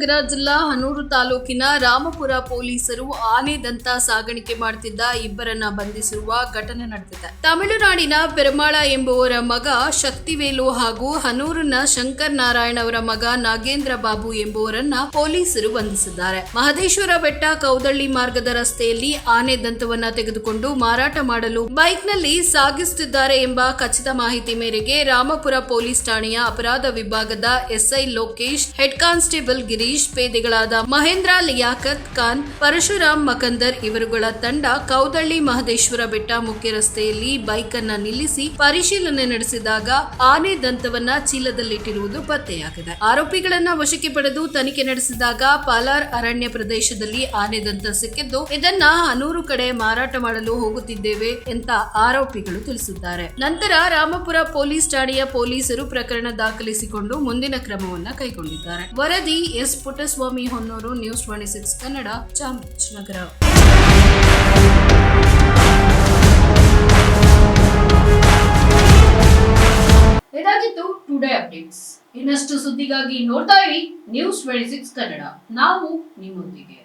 ಚಾಮರಾಜನಗರ ಜಿಲ್ಲಾ ಹನೂರು ತಾಲೂಕಿನ ರಾಮಪುರ ಪೊಲೀಸರು ಆನೆ ದಂತ ಸಾಗಾಣಿಕೆ ಮಾಡುತ್ತಿದ್ದ ಇಬ್ಬರನ್ನ ಬಂಧಿಸಿರುವ ಘಟನೆ ನಡೆದಿದೆ. ತಮಿಳುನಾಡಿನ ಪೆರಮಾಳ ಎಂಬುವರ ಮಗ ಶಕ್ತಿವೇಲು ಹಾಗೂ ಹನೂರಿನ ಶಂಕರ್ ನಾರಾಯಣ ಅವರ ಮಗ ನಾಗೇಂದ್ರ ಬಾಬು ಎಂಬುವರನ್ನ ಪೊಲೀಸರು ಬಂಧಿಸಿದ್ದಾರೆ. ಮಹದೇಶ್ವರ ಬೆಟ್ಟ ಕೌದಳ್ಳಿ ಮಾರ್ಗದ ರಸ್ತೆಯಲ್ಲಿ ಆನೆ ದಂತವನ್ನ ತೆಗೆದುಕೊಂಡು ಮಾರಾಟ ಮಾಡಲು ಬೈಕ್ನಲ್ಲಿ ಸಾಗಿಸುತ್ತಿದ್ದಾರೆ ಎಂಬ ಖಚಿತ ಮಾಹಿತಿ ಮೇರೆಗೆ ರಾಮಪುರ ಪೊಲೀಸ್ ಠಾಣೆಯ ಅಪರಾಧ ವಿಭಾಗದ SI Lokesh, head constable Girish ಪೇದೆಗಳಾದ Mahendra Liaquat Khan, Parashuram Makandar ಇವರುಗಳ ತಂಡ ಕೌದಳ್ಳಿ ಮಹದೇಶ್ವರ ಬೆಟ್ಟ ಮುಖ್ಯ ರಸ್ತೆಯಲ್ಲಿ ಬೈಕ್ ಅನ್ನ ನಿಲ್ಲಿಸಿ ಪರಿಶೀಲನೆ ನಡೆಸಿದಾಗ ಆನೆ ದಂತವನ್ನ ಚೀಲದಲ್ಲಿಟ್ಟಿರುವುದು ಪತ್ತೆಯಾಗಿದೆ. ಆರೋಪಿಗಳನ್ನ ವಶಕ್ಕೆ ಪಡೆದು ತನಿಖೆ ನಡೆಸಿದಾಗ ಪಾಲಾರ್ ಅರಣ್ಯ ಪ್ರದೇಶದಲ್ಲಿ ಆನೆ ದಂತ ಸಿಕ್ಕಿದ್ದು, ಇದನ್ನ ಹನೂರು ಕಡೆ ಮಾರಾಟ ಮಾಡಲು ಹೋಗುತ್ತಿದ್ದೇವೆ ಅಂತ ಆರೋಪಿಗಳು ತಿಳಿಸಿದ್ದಾರೆ. ನಂತರ ರಾಮಪುರ ಪೊಲೀಸ್ ಠಾಣೆಯ ಪೊಲೀಸರು ಪ್ರಕರಣ ದಾಖಲಿಸಿಕೊಂಡು ಮುಂದಿನ ಕ್ರಮವನ್ನ ಕೈಗೊಂಡಿದ್ದಾರೆ. ವರದಿ S. Puttaswamy Honnuru, news twenty six, Kannada Chamarajanagar ಇದಾಗಿತ್ತು ಟುಡೇ ಅಪ್ಡೇಟ್ಸ್ ಇನ್ನಷ್ಟು ಸುದ್ದಿಗಾಗಿ ನೋಡ್ತಾ ಇರಿ ನ್ಯೂಸ್ ಟ್ವೆಂಟಿ ಸಿಕ್ಸ್ ಕನ್ನಡ. ನಾವು ನಿಮ್ಮೊಂದಿಗೆ.